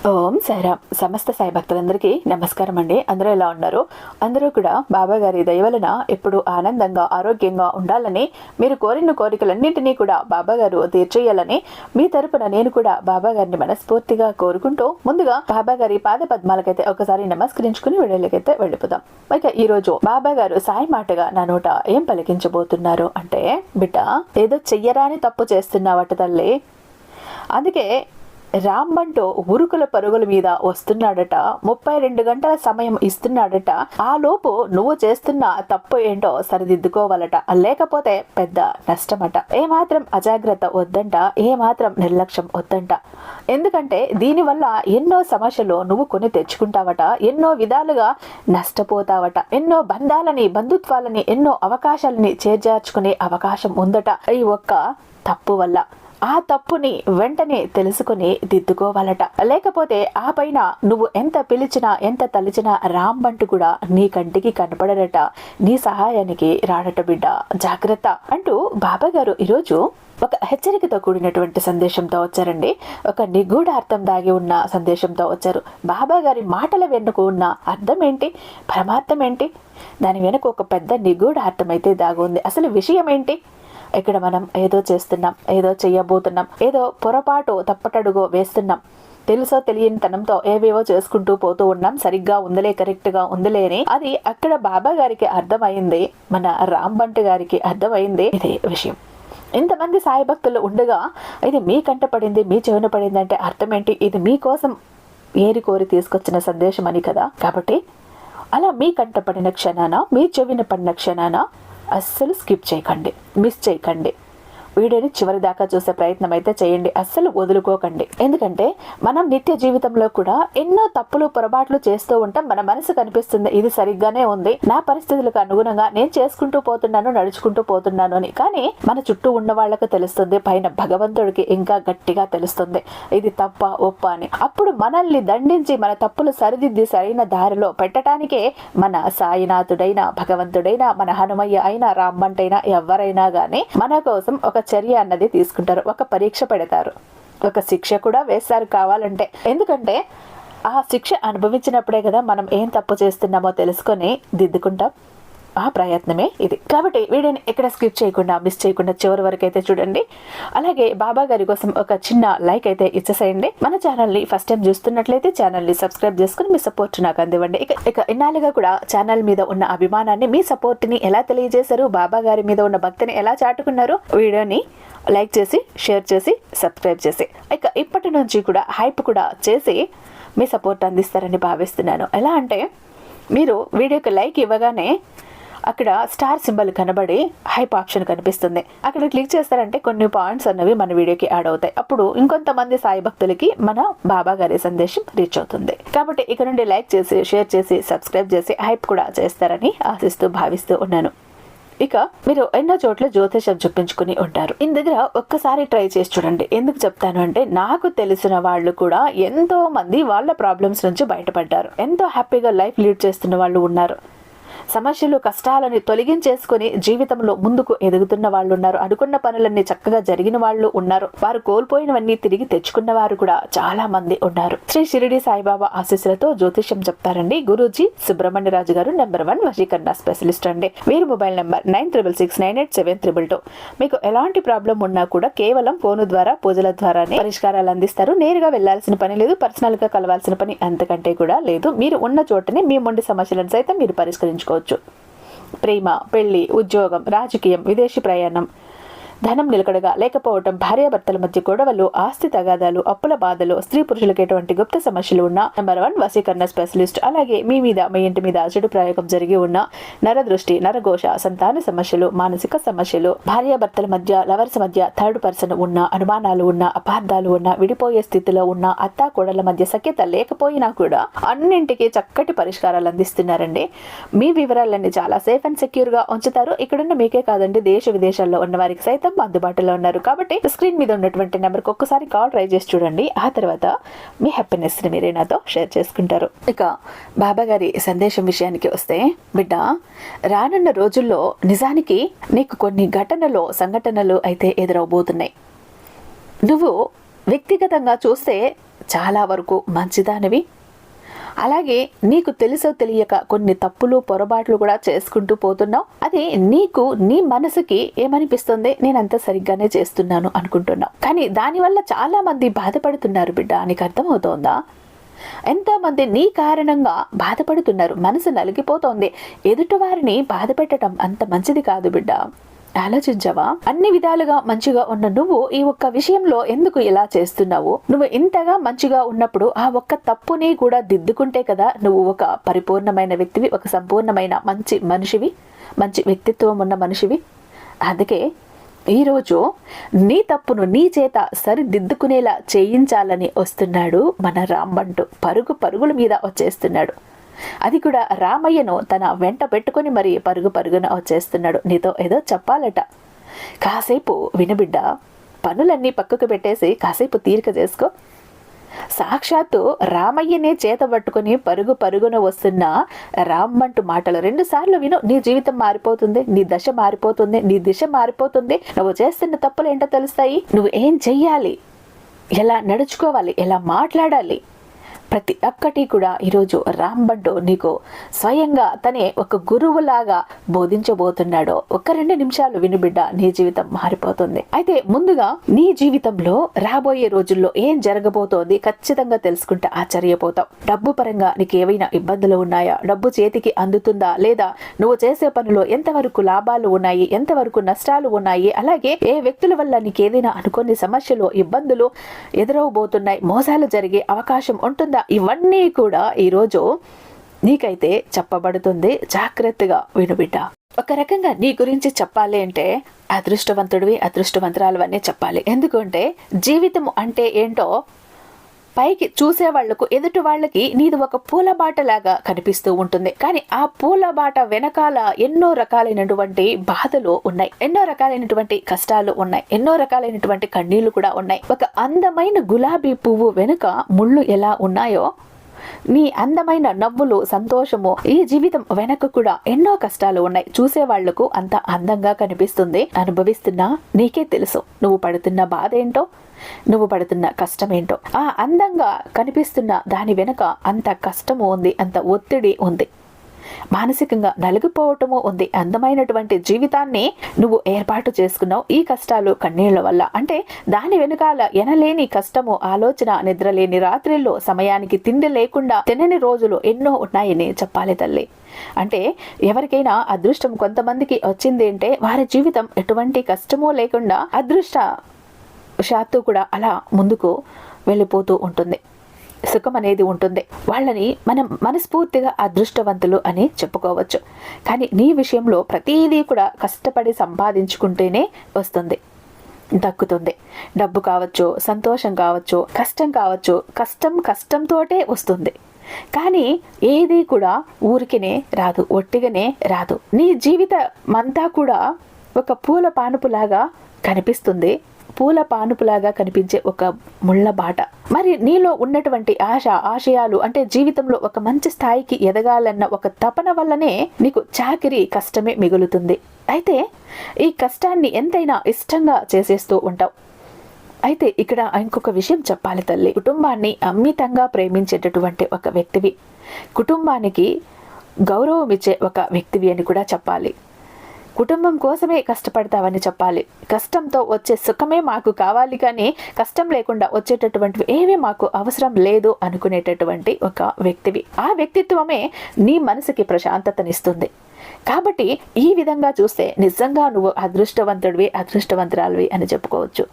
ఓం సాయిరామ్ సమస్త సాయి భక్తులందరికీ నమస్కారం అండి అందరూ ఎలా ఉన్నారు? అందరూ కూడా బాబా గారి దయవలన ఎప్పుడు ఆనందంగా ఆరోగ్యంగా ఉండాలని మీరు కోరిన కోరికలన్నింటినీ కూడా బాబా గారు తీర్చేయాలని మీ తరపున నేను కూడా బాబా గారిని మనస్ఫూర్తిగా కోరుకుంటూ ముందుగా బాబా గారి పాద పద్మాలకైతే ఒకసారి నమస్కరించుకుని వీడియోలకైతే వెళ్ళిపోదాం. ఇక ఈ రోజు బాబా గారు సాయి మాటగా నా నోట ఏం పలికించబోతున్నారు అంటే బిడ్డ ఏదో చెయ్యరాని తప్పు చేస్తున్నావట తల్లి. అందుకే రాంబంటో ఉరుకుల పరుగుల మీద వస్తున్నాడట. ముప్పై రెండు గంటల సమయం ఇస్తున్నాడట. ఆ లోపు నువ్వు చేస్తున్న తప్పు ఏంటో సరిదిద్దుకోవాలట. లేకపోతే పెద్ద నష్టమట. ఏమాత్రం అజాగ్రత్త వద్దంట ఏమాత్రం నిర్లక్ష్యం వద్దంట. ఎందుకంటే దీనివల్ల ఎన్నో సమస్యలు నువ్వు కొని తెచ్చుకుంటావట ఎన్నో విధాలుగా నష్టపోతావట ఎన్నో బంధాలని బంధుత్వాలని ఎన్నో అవకాశాలని చేజార్చుకునే అవకాశం ఉందట. ఈ ఒక్క తప్పు వల్ల. ఆ తప్పుని వెంటనే తెలుసుకుని దిద్దుకోవాలట. లేకపోతే ఆ పైన నువ్వు ఎంత పిలిచినా ఎంత తలిచినా రాంబంటు కూడా నీ కంటికి కనపడరట. నీ సహాయానికి రాడట బిడ్డ. జాగ్రత్త అంటూ బాబా గారు ఈరోజు ఒక హెచ్చరికతో కూడినటువంటి సందేశంతో వచ్చారండి. ఒక నిగూఢ అర్థం దాగి ఉన్న సందేశంతో వచ్చారు. బాబా గారి మాటల వెనుక ఉన్న అర్థం ఏంటి? పరమార్థం ఏంటి? దాని వెనుక ఒక పెద్ద నిగూఢ అర్థం అయితే దాగు ఉంది అసలు విషయం ఏంటి? ఇక్కడ మనం ఏదో చేస్తున్నాం ఏదో చెయ్యబోతున్నాం ఏదో పొరపాటు తప్పటడుగో వేస్తున్నాం. తెలుసో తెలియని తనంతో ఏవేవో చేసుకుంటూ పోతూ ఉన్నాం. సరిగ్గా ఉందలే కరెక్ట్గా ఉందలే అని. అది అక్కడ బాబా గారికి అర్థమైంది మన రాంబంట్ గారికి అర్థమైంది ఇదే విషయం. ఇంతమంది సాయి భక్తులు ఉండగా ఇది మీ కంట పడింది మీ చెవిన పడింది అంటే అర్థం ఏంటి ఇది మీకోసం ఏరి కోరి తీసుకొచ్చిన సందేశం అని కదా. కాబట్టి అలా మీ కంట పడిన క్షణాన మీ చెవిన పడిన క్షణాన అస్సలు స్కిప్ చేయకండి మిస్ చేయకండి. వీడియోని చివరి దాకా చూసే ప్రయత్నం అయితే చేయండి. అస్సలు వదులుకోకండి. ఎందుకంటే మనం నిత్య జీవితంలో కూడా ఎన్నో తప్పులు పొరపాట్లు చేస్తూ ఉంటాం మన మనసు కనిపిస్తుంది. ఇది సరిగ్గానే ఉంది. నా పరిస్థితులకు అనుగుణంగా నేను చేసుకుంటూ పోతున్నాను నడుచుకుంటూ పోతున్నాను అని. కానీ మన చుట్టూ ఉన్న వాళ్ళకు తెలుస్తుంది పైన భగవంతుడికి ఇంకా గట్టిగా తెలుస్తుంది. ఇది తప్ప ఒప్ప అని. అప్పుడు మనల్ని దండించి మన తప్పులు సరిదిద్ది సరైన దారిలో పెట్టడానికే మన సాయినాథుడైన భగవంతుడైన మన హనుమయ్య అయినా రామ్మంటైనా ఎవరైనా గానీ మన కోసం ఒక చర్య అన్నది తీసుకుంటారు. ఒక పరీక్ష పెడతారు. ఒక శిక్ష కూడా వేస్తారు కావాలంటే. ఎందుకంటే ఆ శిక్ష అనుభవించినప్పుడే కదా మనం ఏం తప్పు చేస్తున్నామో తెలుసుకొని దిద్దుకుంటాం. ఆ ప్రయత్నమే ఇది. కాబట్టి వీడియోని ఎక్కడ స్కిప్ చేయకుండా మిస్ చేయకుండా చివరి వరకు అయితే చూడండి. అలాగే బాబా గారి కోసం ఒక చిన్న లైక్ అయితే ఇచ్చేసేయండి. మన ఛానల్ని ఫస్ట్ టైం చూస్తున్నట్లయితే ఛానల్ని సబ్స్క్రైబ్ చేసుకుని మీ సపోర్ట్ నాకు అందివ్వండి. ఇక ఇక ఇన్నాళ్ళుగా కూడా ఛానల్ మీద ఉన్న అభిమానాన్ని మీ సపోర్ట్ని ఎలా తెలియజేశారు బాబా గారి మీద ఉన్న భక్తిని ఎలా చాటుకున్నారు వీడియోని లైక్ చేసి షేర్ చేసి సబ్స్క్రైబ్ చేసి. ఇక ఇప్పటి నుంచి కూడా హైప్ కూడా చేసి మీ సపోర్ట్ అందిస్తారని భావిస్తున్నాను. ఎలా అంటే మీరు వీడియోకి లైక్ ఇవ్వగానే అక్కడ స్టార్ సింబల్ కనబడి హైప్ ఆప్షన్ కనిపిస్తుంది. అక్కడ క్లిక్ చేస్తారంటే కొన్ని పాయింట్స్ అన్నవి మన వీడియోకి యాడ్ అవుతాయి. అప్పుడు ఇంకొంతమంది సాయి భక్తులకి మన బాబా గారి సందేశం రీచ్ అవుతుంది. కాబట్టి ఇక్కడ నుండి లైక్ చేసి షేర్ చేసి సబ్స్క్రైబ్ చేసి హైప్ కూడా చేస్తారని ఆశిస్తూ భావిస్తూ ఉన్నాను. ఇక మీరు ఎన్నో చోట్ల జ్యోతిషం చూపించుకుని ఉంటారు. ఇంత దగ్గర ఒక్కసారి ట్రై చేసి చూడండి. ఎందుకు చెప్తాను అంటే నాకు తెలిసిన వాళ్ళు కూడా ఎంతో మంది వాళ్ళ ప్రాబ్లమ్స్ నుంచి బయటపడ్డారు. ఎంతో హ్యాపీగా లైఫ్ లీడ్ చేస్తున్న వాళ్ళు ఉన్నారు. సమస్యలు కష్టాలని తొలగించేసుకుని జీవితంలో ముందుకు ఎదుగుతున్న వాళ్ళు ఉన్నారు అనుకున్న పనులన్నీ చక్కగా జరిగిన వాళ్ళు ఉన్నారు. వారు కోల్పోయినవన్నీ తిరిగి తెచ్చుకున్న వారు కూడా చాలా మంది ఉన్నారు. శ్రీ షిరిడి సాయిబాబా ఆశీస్సులతో జ్యోతిష్యం చెప్తారండి. గురూజీ సుబ్రహ్మణ్య రాజు గారు నెంబర్ వన్ వశీకరణ స్పెషలిస్ట్ అండి. వీరి mobile number nine triple six nine eight seven triple two. మీకు ఎలాంటి ప్రాబ్లం ఉన్నా కూడా కేవలం ఫోను ద్వారా పూజల ద్వారానే పరిష్కారాలు అందిస్తారు. నేరుగా వెళ్ళాల్సిన పని లేదు పర్సనల్గా కలవాల్సిన పని అంతకంటే కూడా లేదు. మీరు ఉన్న చోటనే మీ మొండి సమస్యలను సైతం మీరు పరిష్కరించుకోవచ్చు. ప్రేమ పెళ్ళి ఉద్యోగం రాజకీయం విదేశీ ప్రయాణం ధనం నిలకడగా లేకపోవటం భార్యాభర్తల మధ్య గొడవలు ఆస్తి తగాదాలు అప్పుల బాధలు స్త్రీ పురుషులకు ఎటువంటి గుప్త సమస్యలు ఉన్న నెంబర్ వన్ వసీకరణ స్పెషలిస్ట్. అలాగే మీ మీద మీ ఇంటి మీద చెడు ప్రయోగం జరిగి ఉన్న నరదృష్టి నరఘోష సంతాన సమస్యలు మానసిక సమస్యలు భార్యాభర్తల మధ్య లవర్స్ మధ్య థర్డ్ పర్సన్ ఉన్న అనుమానాలు ఉన్న అపార్థాలు ఉన్న విడిపోయే స్థితిలో ఉన్న అత్తా కోడల మధ్య సఖ్యత లేకపోయినా కూడా అన్నింటికి చక్కటి పరిష్కారాలు అందిస్తున్నారండి. మీ వివరాలన్నీ చాలా సేఫ్ అండ్ సెక్యూర్గా ఉంచుతారు. ఇక్కడున్న మీకే కాదండి దేశ విదేశాల్లో ఉన్న వారికి సైతం అందుబాటులో ఉన్నారు. కాబట్టి స్క్రీన్ మీద ఉన్నటువంటి నెంబర్కి ఒక్కసారి కాల్ ట్రై చేసి చూడండి. ఆ తర్వాత మీ హ్యాపీనెస్ని మీరే నాతో షేర్ చేసుకుంటారు. ఇక బాబా గారి సందేశం విషయానికి వస్తే బిడ్డ రానున్న రోజుల్లో నిజానికి నీకు కొన్ని ఘటనలు సంఘటనలు అయితే ఎదురవబోతున్నాయి. నువ్వు వ్యక్తిగతంగా చూస్తే చాలా వరకు మంచిదానివి అలాగే నీకు తెలుసో తెలియక కొన్ని తప్పులు పొరపాట్లు కూడా చేసుకుంటూ పోతున్నావు. అది నీకు నీ మనసుకి ఏమనిపిస్తుంది? నేనంత సరిగ్గానే చేస్తున్నాను అనుకుంటున్నావు. కానీ దానివల్ల చాలా మంది బాధపడుతున్నారు బిడ్డ నీకు అర్థమవుతోందా? ఎంతోమంది నీ కారణంగా బాధపడుతున్నారు మనసు నలిగిపోతోంది. ఎదుటివారిని బాధ పెట్టడం అంత మంచిది కాదు బిడ్డ. ఆలోచించవా? అన్ని విధాలుగా మంచిగా ఉన్న నువ్వు ఈ ఒక్క విషయంలో ఎందుకు ఇలా చేస్తున్నావు? నువ్వు ఇంతగా మంచిగా ఉన్నప్పుడు ఆ ఒక్క తప్పుని కూడా దిద్దుకుంటే కదా నువ్వు ఒక పరిపూర్ణమైన వ్యక్తివి ఒక సంపూర్ణమైన మంచి మనిషివి మంచి వ్యక్తిత్వం ఉన్న మనిషివి. అందుకే ఈరోజు నీ తప్పును నీ చేత సరిదిద్దుకునేలా చేయించాలని వస్తున్నాడు మన రామ్మంటూ పరుగు పరుగుల మీద వచ్చేస్తున్నాడు. అది కూడా రామయ్యను తన వెంట పెట్టుకుని మరి పరుగు పరుగున వచ్చేస్తున్నాడు. నీతో ఏదో చెప్పాలట. కాసేపు వినబిడ్డ పనులన్నీ పక్కకు పెట్టేసి కాసేపు తీరిక చేసుకో. సాక్షాత్తు రామయ్యనే చేత పట్టుకుని పరుగు పరుగున వస్తున్న రామ్మంటు మాటలు రెండు సార్లు విను. నీ జీవితం మారిపోతుంది నీ దశ మారిపోతుంది నీ దిశ మారిపోతుంది. నువ్వు చేస్తున్న తప్పులు ఏంటో తెలుస్తాయి. నువ్వు ఏం చెయ్యాలి? ఎలా నడుచుకోవాలి? ఎలా మాట్లాడాలి? ప్రతి ఒక్కటి కూడా ఈరోజు రాంబడ్డో నీకు స్వయంగా తనే ఒక గురువులాగా బోధించబోతున్నాడో. ఒక రెండు నిమిషాలు వినుబిడ్డ నీ జీవితం మారిపోతుంది. అయితే ముందుగా నీ జీవితంలో రాబోయే రోజుల్లో ఏం జరగబోతోంది ఖచ్చితంగా తెలుసుకుంటే ఆశ్చర్యపోతావు. డబ్బు పరంగా నీకు ఏవైనా ఇబ్బందులు ఉన్నాయా? డబ్బు చేతికి అందుతుందా? లేదా నువ్వు చేసే పనిలో ఎంతవరకు లాభాలు ఉన్నాయి? ఎంతవరకు నష్టాలు ఉన్నాయి? అలాగే ఏ వ్యక్తుల వల్ల నీకు ఏదైనా అనుకోని సమస్యలు ఇబ్బందులు ఎదురవబోతున్నాయి? మోసాలు జరిగే అవకాశం ఉంటుందా? కదా ఇవన్నీ కూడా ఈరోజు నీకైతే చెప్పబడుతుంది. జాగ్రత్తగా వినుబిడ్డ ఒక రకంగా నీ గురించి చెప్పాలి అంటే అదృష్టవంతుడివి అదృష్టవంతురాలు అన్నీ చెప్పాలి. ఎందుకంటే జీవితం అంటే ఏంటో పైకి చూసే వాళ్ళకు ఎదుటి వాళ్ళకి నీది ఒక పూల బాటలాగా కనిపిస్తూ ఉంటుంది. కానీ ఆ పూల బాట వెనకాల ఎన్నో రకాలైనటువంటి బాధలు ఉన్నాయి. ఎన్నో రకాలైనటువంటి కష్టాలు ఉన్నాయి. ఎన్నో రకాలైనటువంటి కన్నీళ్ళు కూడా ఉన్నాయి. ఒక అందమైన గులాబీ పువ్వు వెనుక ముళ్ళు ఎలా ఉన్నాయో నీ అందమైన నవ్వులు సంతోషము ఈ జీవితం వెనక కూడా ఎన్నో కష్టాలు ఉన్నాయి. చూసే వాళ్ళకు అంత అందంగా కనిపిస్తుంది. అనుభవిస్తున్నా నీకే తెలుసు. నువ్వు పడుతున్న బాధ ఏంటో నువ్వు పడుతున్న కష్టం ఏంటో ఆ అందంగా కనిపిస్తున్న దాని వెనుక అంత కష్టము ఉంది అంత ఒత్తిడి ఉంది. మానసికంగా నలిగిపోవటము ఉంది. అందమైనటువంటి జీవితాన్ని నువ్వు ఏర్పాటు చేసుకున్నావు. ఈ కష్టాలు కన్నీళ్ళ వల్ల. అంటే దాని వెనుకాల ఎనలేని కష్టము ఆలోచన నిద్రలేని రాత్రిల్లో సమయానికి తిండి లేకుండా తినని రోజులు ఎన్నో ఉన్నాయని చెప్పాలి తల్లి. అంటే ఎవరికైనా అదృష్టం కొంతమందికి వచ్చింది అంటే వారి జీవితం ఎటువంటి కష్టమో లేకుండా అదృష్ట శాత్తు కూడా అలా ముందుకు వెళ్ళిపోతూ ఉంటుంది. సుఖం అనేది ఉంటుంది. వాళ్ళని మనం మనస్ఫూర్తిగా అదృష్టవంతులు అని చెప్పుకోవచ్చు. కానీ నీ విషయంలో ప్రతిదీ కూడా కష్టపడి సంపాదించుకుంటేనే వస్తుంది. దక్కుతుంది. డబ్బు కావచ్చు సంతోషం కావచ్చు కష్టం కావచ్చు కష్టం కష్టంతోటే వస్తుంది. కానీ ఏది కూడా ఊరికినే రాదు ఒట్టిగానే రాదు. నీ జీవితం అంతా కూడా ఒక పూల పానుపులాగా కనిపిస్తుంది. పూల పానుపులాగా కనిపించే ఒక ముళ్ళ బాట. మరి నీలో ఉన్నటువంటి ఆశ ఆశయాలు అంటే జీవితంలో ఒక మంచి స్థాయికి ఎదగాలన్న ఒక తపన వల్లనే నీకు చాకిరి కష్టమే మిగులుతుంది. అయితే ఈ కష్టాన్ని ఎంతైనా ఇష్టంగా చేసేస్తూ ఉంటావు. అయితే ఇక్కడ ఇంకొక విషయం చెప్పాలి తల్లి. కుటుంబాన్ని అమితంగా ప్రేమించేటటువంటి ఒక వ్యక్తివి. కుటుంబానికి గౌరవం ఇచ్చే ఒక వ్యక్తివి అని కూడా చెప్పాలి. కుటుంబం కోసమే కష్టపడతావని చెప్పాలి. కష్టంతో వచ్చే సుఖమే మాకు కావాలి కానీ కష్టం లేకుండా వచ్చేటటువంటివి ఏమీ మాకు అవసరం లేదు అనుకునేటటువంటి ఒక వ్యక్తివి. ఆ వ్యక్తిత్వమే నీ మనసుకి ప్రశాంతతనిస్తుంది. కాబట్టి ఈ విధంగా చూస్తే నిజంగా నువ్వు అదృష్టవంతుడివి అదృష్టవంతురాలివి అని చెప్పుకోవచ్చు.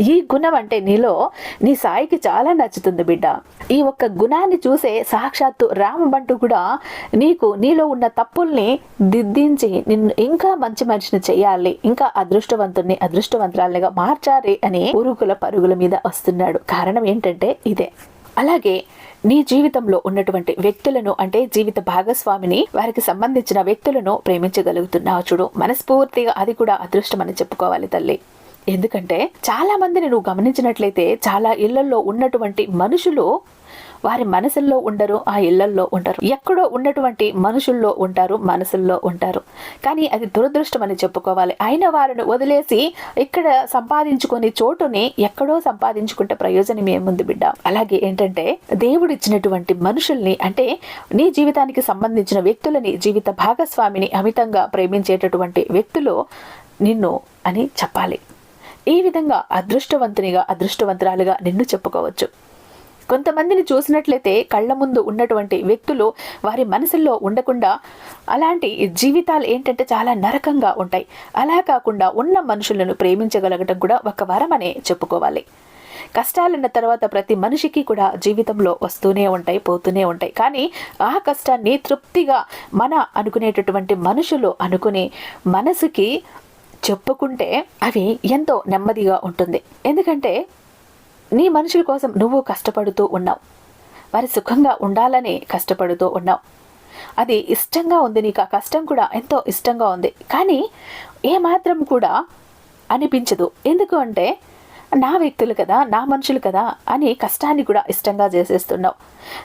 ఈ గుణం అంటే నీలో నీ సాయికి చాలా నచ్చుతుంది బిడ్డ. ఈ ఒక్క గుణాన్ని చూసే సాక్షాత్తు రామబంటు కూడా నీకు నీలో ఉన్న తప్పుల్ని దిద్దించి నిన్ను ఇంకా మంచి మనిషిని చేయాలి ఇంకా అదృష్టవంతుణ్ణి అదృష్టవంతురాలిగా మార్చాలి అని పురుగుల పరుగుల మీద వస్తున్నాడు. కారణం ఏంటంటే ఇదే. అలాగే నీ జీవితంలో ఉన్నటువంటి వ్యక్తులను అంటే జీవిత భాగస్వామిని వారికి సంబంధించిన వ్యక్తులను ప్రేమించగలుగుతున్నావు చూడు. మనస్ఫూర్తిగా అది కూడా అదృష్టం అని చెప్పుకోవాలి తల్లి. ఎందుకంటే చాలా మందిని నువ్వు గమనించినట్లయితే చాలా ఇళ్ళలో ఉన్నటువంటి మనుషులు వారి మనసుల్లో ఉండరు ఆ ఇళ్ళల్లో ఉండరు. ఎక్కడో ఉన్నటువంటి మనుషుల్లో ఉంటారు మనసుల్లో ఉంటారు. కానీ అది దురదృష్టం అని చెప్పుకోవాలి. అయిన వారిని వదిలేసి ఇక్కడ సంపాదించుకునే చోటుని ఎక్కడో సంపాదించుకుంటే ప్రయోజనం ఏముంది బిడ్డ? అలాగే ఏంటంటే దేవుడు ఇచ్చినటువంటి మనుషుల్ని అంటే నీ జీవితానికి సంబంధించిన వ్యక్తులని జీవిత భాగస్వామిని అమితంగా ప్రేమించేటటువంటి వ్యక్తులు నిన్ను అని చెప్పాలి. ఈ విధంగా అదృష్టవంతునిగా అదృష్టవంతురాలుగా నిన్ను చెప్పుకోవచ్చు. కొంతమందిని చూసినట్లయితే కళ్ళ ముందు ఉన్నటువంటి వ్యక్తులు వారి మనసుల్లో ఉండకుండా అలాంటి జీవితాలు ఏంటంటే చాలా నరకంగా ఉంటాయి. అలా కాకుండా ఉన్న మనుషులను ప్రేమించగలగటం కూడా ఒక వరమనే చెప్పుకోవాలి. కష్టాలున్న తర్వాత ప్రతి మనిషికి కూడా జీవితంలో వస్తూనే ఉంటాయి పోతూనే ఉంటాయి. కానీ ఆ కష్టాన్ని తృప్తిగా మన అనుకునేటటువంటి మనుషులు అనుకునే మనసుకి చెప్పుకుంటే అవి ఎంతో నెమ్మదిగా ఉంటుంది. ఎందుకంటే నీ మనుషుల కోసం నువ్వు కష్టపడుతూ ఉన్నావు. వారి సుఖంగా ఉండాలని కష్టపడుతూ ఉన్నావు. అది ఇష్టంగా ఉంది నీకు ఆ కష్టం కూడా ఎంతో ఇష్టంగా ఉంది. కానీ ఏమాత్రం కూడా అనిపించదు. ఎందుకు అంటే నా వ్యక్తులు కదా నా మనుషులు కదా అని కష్టాన్ని కూడా ఇష్టంగా చేసేస్తున్నావు.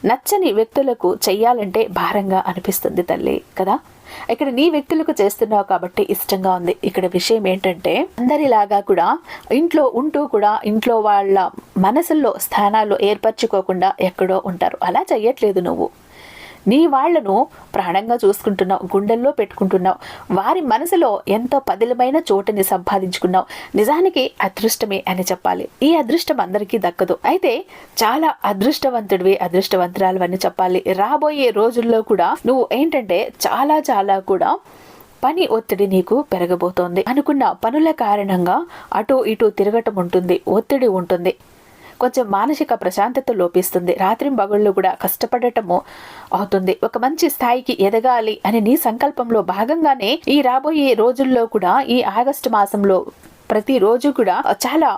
నచ్చని వ్యక్తులకు చెయ్యాలంటే భారంగా అనిపిస్తుంది తల్లి కదా? ఇక్కడ నీ వ్యక్తులకు చేస్తున్నావు కాబట్టి ఇష్టంగా ఉంది. ఇక్కడ విషయం ఏంటంటే అందరిలాగా కూడా ఇంట్లో ఉంటూ కూడా ఇంట్లో వాళ్ళ మనసుల్లో స్థానాలు ఏర్పరచుకోకుండా ఎక్కడో ఉంటారు. అలా చెయ్యట్లేదు నువ్వు. నీ వాళ్ళను ప్రాణంగా చూసుకుంటున్నావు గుండెల్లో పెట్టుకుంటున్నావు. వారి మనసులో ఎంతో పదిలమైన చోటుని సంపాదించుకున్నావు. నిజానికి అదృష్టమే అని చెప్పాలి. ఈ అదృష్టం అందరికీ దక్కదు. అయితే చాలా అదృష్టవంతుడివి అదృష్టవంతురాలు అని చెప్పాలి. రాబోయే రోజుల్లో కూడా నువ్వు ఏంటంటే చాలా చాలా కూడా పని ఒత్తిడి నీకు పెరగబోతోంది. అనుకున్న పనుల కారణంగా అటు ఇటు తిరగటం ఉంటుంది ఒత్తిడి ఉంటుంది. కొంచెం మానసిక ప్రశాంతత లోపిస్తుంది. రాత్రి బగుళ్ళు కూడా కష్టపడటము అవుతుంది. ఒక మంచి స్థాయికి ఎదగాలి అని నీ సంకల్పంలో భాగంగానే ఈ రాబోయే రోజుల్లో కూడా ఈ ఆగస్టు మాసంలో ప్రతిరోజు కూడా చాలా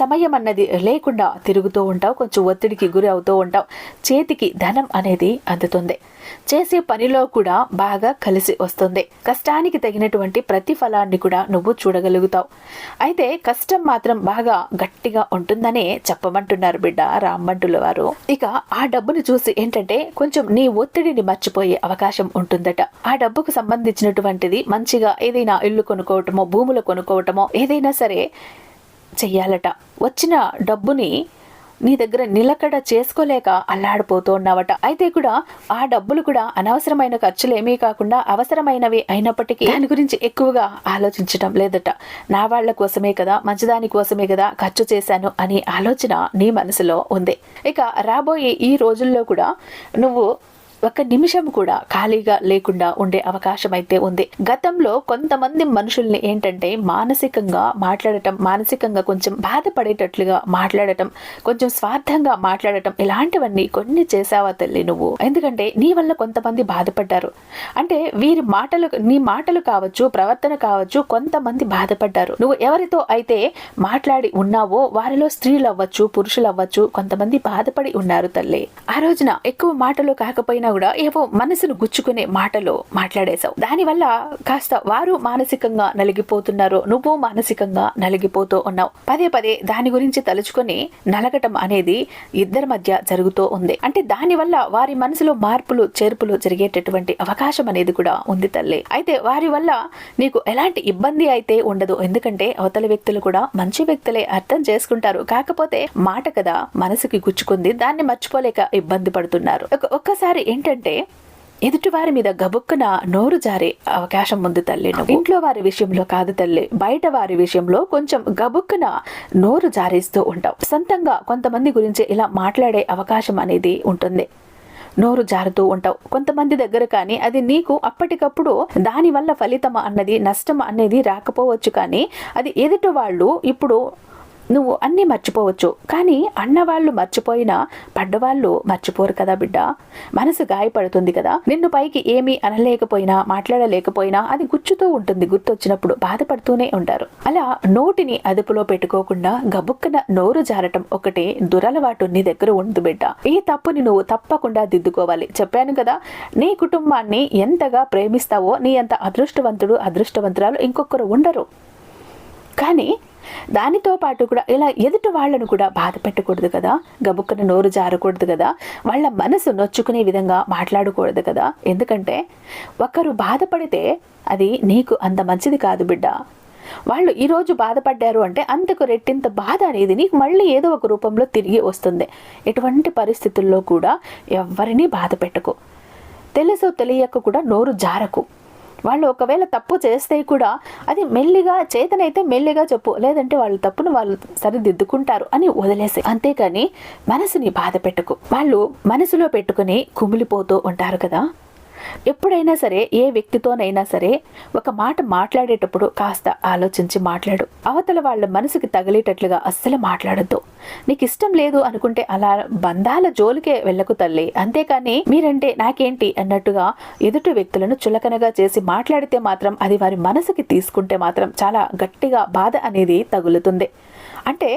సమయం అన్నది లేకుండా తిరుగుతూ ఉంటావు కొంచెం ఒత్తిడికి గురి అవుతూ ఉంటావు. చేతికి ధనం అనేది అందుతుంది. చేసే పనిలో కూడా బాగా కలిసి వస్తుంది. కష్టానికి తగినటువంటి ప్రతిఫలాన్ని కూడా నువ్వు చూడగలుగుతావు. అయితే కష్టం మాత్రం బాగా గట్టిగా ఉంటుందనే చెప్పమంటున్నారు బిడ్డ రామ్మంటుల వారు. ఇక ఆ డబ్బును చూసి ఏంటంటే కొంచెం నీ ఒత్తిడిని మర్చిపోయే అవకాశం ఉంటుందట. ఆ డబ్బుకు సంబంధించినటువంటిది మంచిగా ఏదైనా ఇల్లు కొనుక్కోవటమో భూములు కొనుక్కోవటమో ఏదైనా సరే చెయ్యాలట. వచ్చిన డబ్బుని నీ దగ్గర నిలకడ చేసుకోలేక అల్లాడిపోతూ ఉన్నావట. అయితే కూడా ఆ డబ్బులు కూడా అనవసరమైన ఖర్చులు ఏమీ కాకుండా అవసరమైనవి అయినప్పటికీ దాని గురించి ఎక్కువగా ఆలోచించడం లేదట. నా వాళ్ళ కోసమే కదా మంచిదాని కోసమే కదా ఖర్చు చేశాను అని ఆలోచన నీ మనసులో ఉంది. ఇక రాబోయే ఈ రోజుల్లో కూడా నువ్వు ఒక నిమిషం కూడా ఖాళీగా లేకుండా ఉండే అవకాశం అయితే ఉంది. గతంలో కొంతమంది మనుషుల్ని ఏంటంటే మానసికంగా మాట్లాడటం మానసికంగా కొంచెం బాధపడేటట్లుగా మాట్లాడటం కొంచెం స్వార్థంగా మాట్లాడటం ఇలాంటివన్నీ కొన్ని చేసావా తల్లి నువ్వు? ఎందుకంటే నీ వల్ల కొంతమంది బాధపడ్డారు. అంటే వీరి మాటలు నీ మాటలు కావచ్చు ప్రవర్తన కావచ్చు కొంతమంది బాధపడ్డారు. నువ్వు ఎవరితో అయితే మాట్లాడి ఉన్నావో వారిలో స్త్రీలు అవ్వచ్చు పురుషులు అవ్వచ్చు కొంతమంది బాధపడి ఉన్నారు తల్లి. ఆ రోజున ఎక్కువ మాటలు కాకపోయినా కూడా ఏవో మనసును గుచ్చుకునే మాటలు మాట్లాడేశావు. దానివల్ల కాస్త వారు మానసికంగా నలిగిపోతున్నారు నువ్వు మానసికంగా నలిగిపోతూ ఉన్నావు. పదే పదే దాని గురించి తలుచుకొని నలగటం అనేది ఇద్దరి మధ్య జరుగుతూ ఉంది. అంటే దానివల్ల వారి మనసులో మార్పులు చేర్పులు జరిగేటటువంటి అవకాశం అనేది కూడా ఉంది తల్లి. అయితే వారి వల్ల నీకు ఎలాంటి ఇబ్బంది అయితే ఉండదు. ఎందుకంటే అవతల వ్యక్తులు కూడా మంచి వ్యక్తులే అర్థం చేసుకుంటారు. కాకపోతే మాట కదా మనసుకి గుచ్చుకుంది. దాన్ని మర్చిపోలేక ఇబ్బంది పడుతున్నారు. ఒక్కసారి ఏంటంటే ఎదుటి వారి మీద గబుక్కున నోరు జారే అవకాశం ఉంది తల్లి ఇంట్లో వారి విషయంలో కాదు తల్లి. బయట వారి విషయంలో కొంచెం గబుక్కున నోరు జారేస్తూ ఉంటావు. సొంతంగా కొంతమంది గురించి ఇలా మాట్లాడే అవకాశం అనేది ఉంటుంది. నోరు జారుతూ ఉంటావు. కొంతమంది దగ్గర కానీ అది నీకు అప్పటికప్పుడు దానివల్ల ఫలితం అన్నది నష్టం అనేది రాకపోవచ్చు కానీ అది ఎదుటి వాళ్ళు ఇప్పుడు నువ్వు అన్నీ మర్చిపోవచ్చు. కానీ అన్నవాళ్ళు మర్చిపోయినా పడ్డవాళ్ళు మర్చిపోరు కదా బిడ్డ. మనసు గాయపడుతుంది కదా. నిన్ను పైకి ఏమీ అనలేకపోయినా మాట్లాడలేకపోయినా అది గుచ్చుతూ ఉంటుంది గుర్తొచ్చినప్పుడు బాధపడుతూనే ఉంటారు. అలా నోటిని అదుపులో పెట్టుకోకుండా గబుక్కన నోరు జారటం ఒకటే దురలవాటు నీ దగ్గర ఉంది బిడ్డ. ఈ తప్పుని నువ్వు తప్పకుండా దిద్దుకోవాలి. చెప్పాను కదా నీ కుటుంబాన్ని ఎంతగా ప్రేమిస్తావో నీ అంత అదృష్టవంతుడు అదృష్టవంతురాలు ఇంకొకరు ఉండరు. కానీ దానితో పాటు కూడా ఇలా ఎదుటి వాళ్ళను కూడా బాధ పెట్టకూడదు కదా? గబుక్కన నోరు జారకూడదు కదా? వాళ్ళ మనసు నొచ్చుకునే విధంగా మాట్లాడకూడదు కదా? ఎందుకంటే ఒకరు బాధపడితే అది నీకు అంత మంచిది కాదు బిడ్డ. వాళ్ళు ఈరోజు బాధపడ్డారు అంటే అంతకు రెట్టింత బాధ అనేది నీకు మళ్ళీ ఏదో ఒక రూపంలో తిరిగి వస్తుంది. ఎటువంటి పరిస్థితుల్లో కూడా ఎవరిని బాధ పెట్టకు. తెలుసో తెలియక కూడా నోరు జారకు. వాళ్ళు ఒకవేళ తప్పు చేస్తే కూడా అది మెల్లిగా చేతనైతే మెల్లిగా చెప్పు. లేదంటే వాళ్ళ తప్పును వాళ్ళు సరిదిద్దుకుంటారు అని వదిలేసి అంతేకాని మనసుని బాధ పెట్టుకు. వాళ్ళు మనసులో పెట్టుకుని కుమిలిపోతూ ఉంటారు కదా? ఎప్పుడైనా సరే ఏ వ్యక్తితోనైనా సరే ఒక మాట మాట్లాడేటప్పుడు కాస్త ఆలోచించి మాట్లాడు. అవతల వాళ్ళ మనసుకి తగిలేటట్లుగా అస్సలు మాట్లాడద్దు. నీకు ఇష్టం లేదు అనుకుంటే అలా బంధాల జోలికే వెళ్ళకు తల్లి. అంతేకాని మీరంటే నాకేంటి అన్నట్టుగా ఎదుటి వ్యక్తులను చులకనగా చేసి మాట్లాడితే మాత్రం అది వారి మనసుకి తీసుకుంటే మాత్రం చాలా గట్టిగా బాధ అనేది తగులుతుంది. అంటే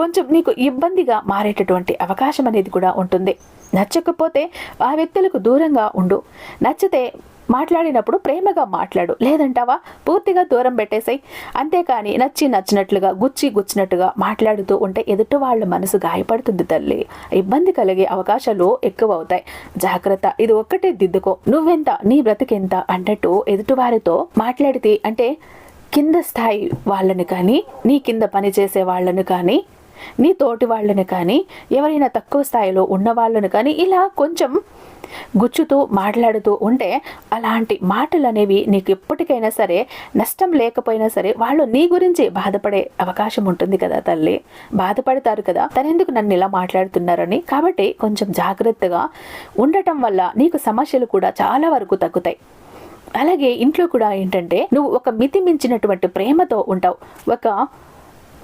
కొంచెం నీకు ఇబ్బందిగా మారేటటువంటి అవకాశం అనేది కూడా ఉంటుంది. నచ్చకపోతే ఆ వ్యక్తులకు దూరంగా ఉండు. నచ్చితే మాట్లాడినప్పుడు ప్రేమగా మాట్లాడు. లేదంటావా? పూర్తిగా దూరం పెట్టేసాయి. అంతేకాని నచ్చి నచ్చినట్లుగా గుచ్చి గుచ్చినట్టుగా మాట్లాడుతూ ఉంటే ఎదుటి వాళ్ళ మనసు గాయపడుతుంది తల్లి. ఇబ్బంది కలిగే అవకాశాలు ఎక్కువ అవుతాయి జాగ్రత్త. ఇది ఒక్కటే దిద్దుకో. నువ్వెంత నీ బ్రతికెంత అన్నట్టు ఎదుటివారితో మాట్లాడితే అంటే కింద స్థాయి వాళ్ళని కానీ నీ కింద పనిచేసే వాళ్ళను కానీ నీ తోటి వాళ్ళని కానీ ఎవరైనా తక్కువ స్థాయిలో ఉన్న వాళ్ళని కానీ ఇలా కొంచెం గుచ్చుతూ మాట్లాడుతూ ఉంటే అలాంటి మాటలు అనేవి నీకు ఎప్పటికైనా సరే నష్టం లేకపోయినా సరే వాళ్ళు నీ గురించి బాధపడే అవకాశం ఉంటుంది కదా తల్లి. బాధపడతారు కదా. తనెందుకు నన్ను ఇలా మాట్లాడుతున్నారని? కాబట్టి కొంచెం జాగ్రత్తగా ఉండటం వల్ల నీకు సమస్యలు కూడా చాలా వరకు తగ్గుతాయి. అలాగే ఇంట్లో కూడా ఏంటంటే నువ్వు ఒక మితి మించినటువంటి ప్రేమతో ఉంటావు. ఒక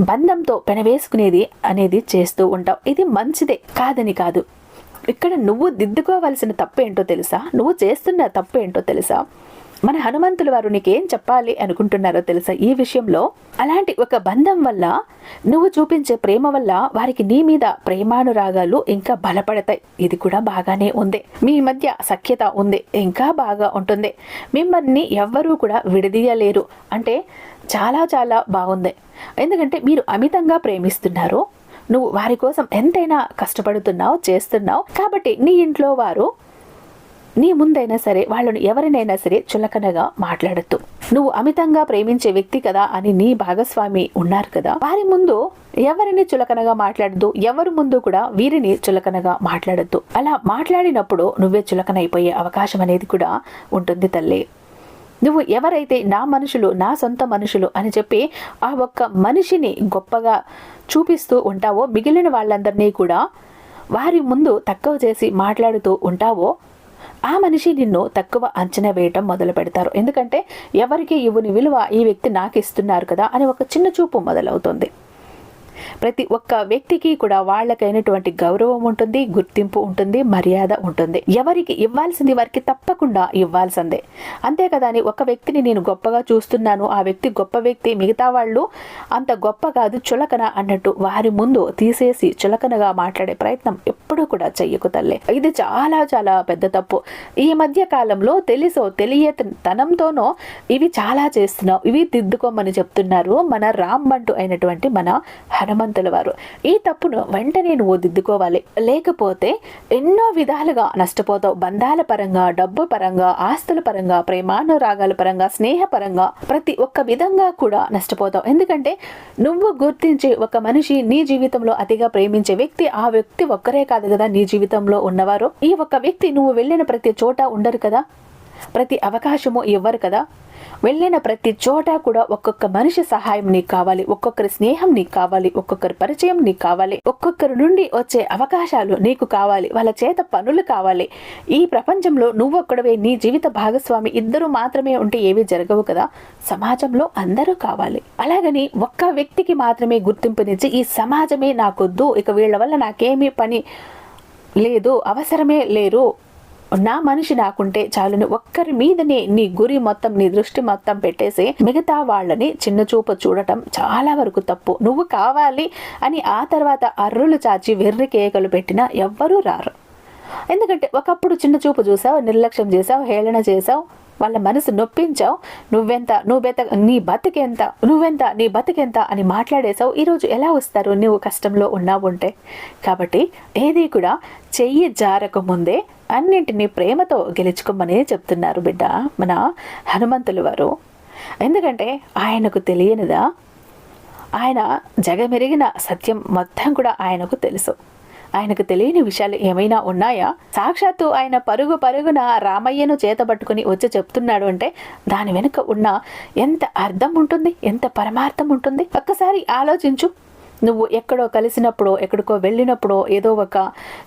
బంధంతో పెనవేసుకునేది అనేది చేస్తూ ఉంటావు. ఇది మంచిదే కాదని కాదు. ఇక్కడ నువ్వు దిద్దుకోవాల్సిన తప్పు ఏంటో తెలుసా? నువ్వు చేస్తున్న తప్పు ఏంటో తెలుసా? మన హనుమంతుల వారు నీకేం చెప్పాలి అనుకుంటున్నారో తెలుసా? ఈ విషయంలో అలాంటి ఒక బంధం వల్ల నువ్వు చూపించే ప్రేమ వల్ల వారికి నీ మీద ప్రేమానురాగాలు ఇంకా బలపడతాయి. ఇది కూడా బాగానే ఉంది. మీ మధ్య సఖ్యత ఉంది. ఇంకా బాగా ఉంటుంది. మిమ్మల్ని ఎవ్వరూ కూడా విడదీయలేరు. అంటే చాలా చాలా బాగుంది. ఎందుకంటే మీరు అమితంగా ప్రేమిస్తున్నారు. నువ్వు వారి కోసం ఎంతైనా కష్టపడుతున్నావు చేస్తున్నావు. కాబట్టి నీ ఇంట్లో వారు నీ ముందైనా సరే వాళ్ళను ఎవరినైనా సరే చులకనగా మాట్లాడద్దు. నువ్వు అమితంగా ప్రేమించే వ్యక్తి కదా అని నీ భాగస్వామి ఉన్నారు కదా వారి ముందు ఎవరిని చులకనగా మాట్లాడద్దు ఎవరి ముందు కూడా వీరిని చులకనగా మాట్లాడద్దు. అలా మాట్లాడినప్పుడు నువ్వే చులకనైపోయే అవకాశం అనేది కూడా ఉంటుంది తల్లి. నువ్వు ఎవరైతే నా మనుషులు నా సొంత మనుషులు అని చెప్పి ఆ ఒక్క మనిషిని గొప్పగా చూపిస్తూ ఉంటావో మిగిలిన వాళ్ళందరినీ కూడా వారి ముందు తక్కువ చేసి మాట్లాడుతూ ఉంటావో ఆ మనిషి నిన్ను తక్కువ అంచనా వేయటం మొదలు పెడతారు. ఎందుకంటే ఎవరికి ఇవ్వని విలువ ఈ వ్యక్తి నాకు ఇస్తున్నారు కదా అని ఒక చిన్న చూపు మొదలవుతుంది. ప్రతి ఒక్క వ్యక్తికి కూడా వాళ్ళకైనటువంటి గౌరవం ఉంటుంది గుర్తింపు ఉంటుంది మర్యాద ఉంటుంది. ఎవరికి ఇవ్వాల్సింది వారికి తప్పకుండా ఇవ్వాల్సిందే. అంతే కదా అని ఒక వ్యక్తిని నేను గొప్పగా చూస్తున్నాను ఆ వ్యక్తి గొప్ప వ్యక్తి మిగతా వాళ్ళు అంత గొప్ప కాదు చులకన అన్నట్టు వారి ముందు తీసేసి చులకనగా మాట్లాడే ప్రయత్నం ఎప్పుడూ కూడా చెయ్యకు తల్లే. ఇది చాలా చాలా పెద్ద తప్పు. ఈ మధ్య కాలంలో తెలుసో తెలియ తనంతోనో ఇవి చాలా చేస్తున్నావు ఇవి దిద్దుకోమని చెప్తున్నారు మన రాంబంటు అయినటువంటి మన ధనవంతుల వారు ఈ తప్పును వెంటనే నువ్వు దిద్దుకోవాలి. లేకపోతే ఎన్నో విధాలుగా నష్టపోతావు. బంధాల పరంగా డబ్బు పరంగా ఆస్తుల పరంగా ప్రేమానురాగాల పరంగా స్నేహ పరంగా ప్రతి ఒక్క విధంగా కూడా నష్టపోతావు. ఎందుకంటే నువ్వు గుర్తించే ఒక మనిషి నీ జీవితంలో అతిగా ప్రేమించే వ్యక్తి ఆ వ్యక్తి ఒక్కరే కాదు కదా నీ జీవితంలో ఉన్నవారు. ఈ ఒక్క వ్యక్తి నువ్వు వెళ్ళిన ప్రతి చోట ఉండరు కదా. ప్రతి అవకాశము ఇవ్వరు కదా. వెళ్ళిన ప్రతి చోట కూడా ఒక్కొక్క మనిషి సహాయం నీకు కావాలి ఒక్కొక్కరి స్నేహం నీకు కావాలి ఒక్కొక్కరి పరిచయం నీకు కావాలి ఒక్కొక్కరి నుండి వచ్చే అవకాశాలు నీకు కావాలి వాళ్ళ చేత పనులు కావాలి. ఈ ప్రపంచంలో నువ్వు ఒక్కడవే నీ జీవిత భాగస్వామి ఇద్దరు మాత్రమే ఉంటే ఏవి జరగవు కదా? సమాజంలో అందరూ కావాలి. అలాగని ఒక్క వ్యక్తికి మాత్రమే గుర్తింపునిచ్చి ఈ సమాజమే నాకొద్దు ఇక వీళ్ళ వల్ల నాకేమీ పని లేదు అవసరమే లేరు నా మనిషి నాకుంటే చాలుని. ఒక్కరి మీదనే నీ గురి మొత్తం నీ దృష్టి మొత్తం పెట్టేసి మిగతా వాళ్ళని చిన్న చూపు చూడటం చాలా వరకు తప్పు. నువ్వు కావాలి అని ఆ తర్వాత అర్రులు చాచి వెర్రి కేకలు పెట్టినా ఎవ్వరూ రారు. ఎందుకంటే ఒకప్పుడు చిన్న చూపు చూసావు నిర్లక్ష్యం చేసావు హేళన చేసావు. వాళ్ళ మనసు నొప్పించావు? నువ్వెంత నువ్వెంత నీ బతికెంత నువ్వెంత నీ బతికెంత అని మాట్లాడేశావు? ఈరోజు ఎలా వస్తారు? నువ్వు కష్టంలో ఉన్నావు ఉంటే కాబట్టి ఏది కూడా చెయ్యి జారక ముందే అన్నింటినీ ప్రేమతో గెలుచుకోమని చెప్తున్నారు బిడ్డ మన హనుమంతులు వారు. ఎందుకంటే ఆయనకు తెలియనిదా? ఆయన జగమెరిగిన సత్యం మొత్తం కూడా ఆయనకు తెలుసు. ఆయనకు తెలియని విషయాలు ఏమైనా ఉన్నాయా? సాక్షాత్తు ఆయన పరుగు పరుగున రామయ్యను చేతబట్టుకుని వచ్చి చెప్తున్నాడు అంటే దాని వెనుక ఉన్న ఎంత అర్థం ఉంటుంది? ఎంత పరమార్థం ఉంటుంది? ఒక్కసారి ఆలోచించు. నువ్వు ఎక్కడో కలిసినప్పుడో ఎక్కడికో వెళ్ళినప్పుడో ఏదో ఒక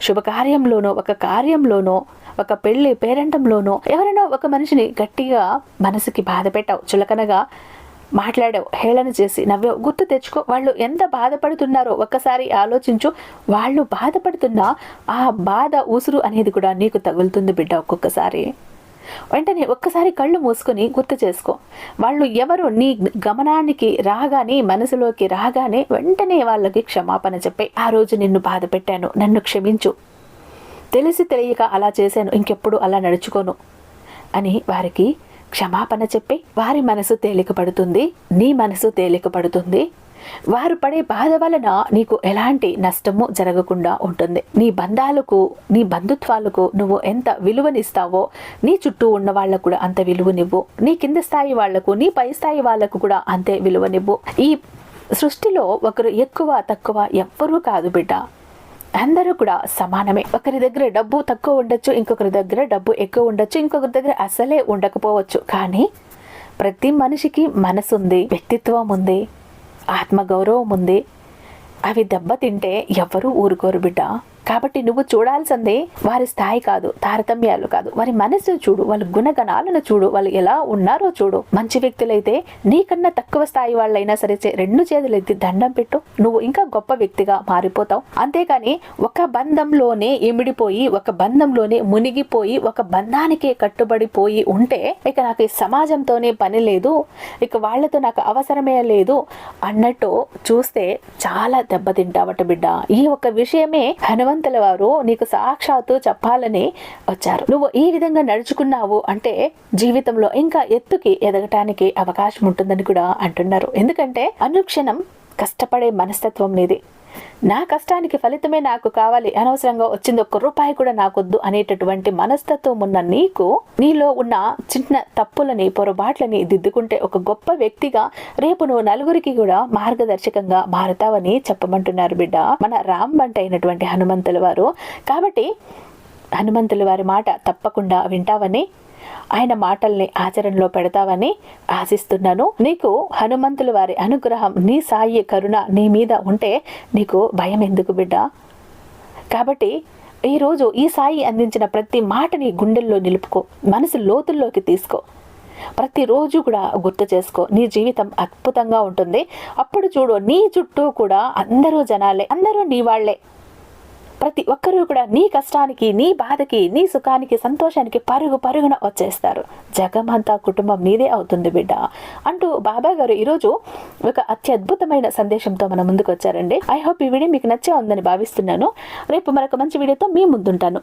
శుభకార్యంలోనో ఒక కార్యంలోనో ఒక పెళ్ళి పేరంటంలోనో ఎవరైనా ఒక మనిషిని గట్టిగా మనసుకి బాధ పెట్టావు చులకనగా మాట్లాడావు హేళన చేసి నవ్వావు. గుర్తు తెచ్చుకో వాళ్ళు ఎంత బాధపడుతున్నారో ఒక్కసారి ఆలోచించు. వాళ్ళు బాధపడుతున్న ఆ బాధ ఉసురు అనేది కూడా నీకు తగులుతుంది బిడ్డ ఒక్కొక్కసారి. వెంటనే ఒక్కసారి కళ్ళు మూసుకొని గుర్తు చేసుకో. వాళ్ళు ఎవరు నీ గమనానికి రాగానే మనసులోకి రాగానే వెంటనే వాళ్ళకి క్షమాపణ చెప్పే. ఆ రోజు నిన్ను బాధ పెట్టాను నన్ను క్షమించు. తెలిసి తెలియక అలా చేశాను ఇంకెప్పుడు అలా నడుచుకోను అని వారికి క్షమాపణ చెప్పి వారి మనసు తేలికపడుతుంది నీ మనసు తేలికపడుతుంది. వారు పడే బాధ వలన నీకు ఎలాంటి నష్టము జరగకుండా ఉంటుంది. నీ బంధాలకు నీ బంధుత్వాలకు నువ్వు ఎంత విలువనిస్తావో నీ చుట్టూ ఉన్న వాళ్ళకు కూడా అంత విలువనివ్వు. నీ కింద స్థాయి వాళ్ళకు నీ పై స్థాయి వాళ్ళకు కూడా అంతే విలువనివ్వు. ఈ సృష్టిలో ఒకరు ఎక్కువ తక్కువ ఎవ్వరూ కాదు బిడ్డ. అందరూ కూడా సమానమే. ఒకరి దగ్గర డబ్బు తక్కువ ఉండొచ్చు ఇంకొకరి దగ్గర డబ్బు ఎక్కువ ఉండొచ్చు ఇంకొకరి దగ్గర అసలే ఉండకపోవచ్చు. కానీ ప్రతి మనిషికి మనసు ఉంది వ్యక్తిత్వం ఉంది ఆత్మగౌరవం ఉంది. అవి దెబ్బతింటే ఎవరూ ఊరుకోరు బిడ్డ? కాబట్టి నువ్వు చూడాల్సిందే వారి స్థాయి కాదు తారతమ్యాలు కాదు. వారి మనసు చూడు వాళ్ళ గుణగణాలను చూడు వాళ్ళు ఎలా ఉన్నారో చూడు. మంచి వ్యక్తులైతే నీకన్నా తక్కువ స్థాయి వాళ్ళైనా సరే రెండు చేతులు ఎత్తి దండం పెట్టు. నువ్వు ఇంకా గొప్ప వ్యక్తిగా మారిపోతావు. అంతేకాని ఒక బంధంలోనే ఇమిడిపోయి ఒక బంధంలోనే మునిగిపోయి ఒక బంధానికే కట్టుబడిపోయి ఉంటే ఇక నాకు ఈ సమాజంతోనే పని లేదు ఇక వాళ్ళతో నాకు అవసరమే లేదు అన్నట్టు చూస్తే చాలా దెబ్బతింటావట బిడ్డ. ఈ ఒక విషయమే హనుమంత్ భగవంతుల వారు నీకు సాక్షాత్తు చెప్పాలని వచ్చారు. నువ్వు ఈ విధంగా నడుచుకున్నావు అంటే జీవితంలో ఇంకా ఎత్తుకి ఎదగటానికి అవకాశం ఉంటుందని కూడా అంటున్నారు. ఎందుకంటే అనుక్షణం కష్టపడే మనస్తత్వం నీది నా కష్టానికి ఫలితమే నాకు కావాలి అనవసరంగా వచ్చింది ఒక్క రూపాయి కూడా నాకొద్దు అనేటటువంటి మనస్తత్వం ఉన్న నీకు నీలో ఉన్న చిన్న తప్పులని పొరపాట్లని దిద్దుకుంటే ఒక గొప్ప వ్యక్తిగా రేపు నువ్వు నలుగురికి కూడా మార్గదర్శకంగా మారుతావని చెప్పమంటున్నారు బిడ్డ. మన రామ్ బంట అయినటువంటి హనుమంతుల వారు. కాబట్టి హనుమంతుల వారి మాట తప్పకుండా వింటావని ఆయన మాటల్ని ఆచరణలో పెడతావని ఆశిస్తున్నాను. నీకు హనుమంతుల వారి అనుగ్రహం నీ సాయి కరుణ నీ మీద ఉంటే నీకు భయం ఎందుకు బిడ్డ? కాబట్టి ఈరోజు ఈ సాయి అందించిన ప్రతి మాటని గుండెల్లో నిలుపుకో మనసు లోతుల్లోకి తీసుకో. ప్రతిరోజు కూడా గుర్తు చేసుకో నీ జీవితం అద్భుతంగా ఉంటుంది. అప్పుడు చూడు నీ చుట్టూ కూడా అందరూ జనాలే అందరూ నీ వాళ్ళే ప్రతి ఒక్కరూ కూడా నీ కష్టానికి నీ బాధకి నీ సుఖానికి సంతోషానికి పరుగు పరుగున వచ్చేస్తారు. జగమంతా కుటుంబం నీదే అవుతుంది బిడ్డ. అంటూ బాబా గారు ఈరోజు ఒక అత్యద్భుతమైన సందేశంతో మన ముందుకు వచ్చారండి ఐ హోప్ ఈ వీడియో మీకు నచ్చే ఉందని భావిస్తున్నాను. రేపు మరొక మంచి వీడియోతో మీ ముందుంటాను.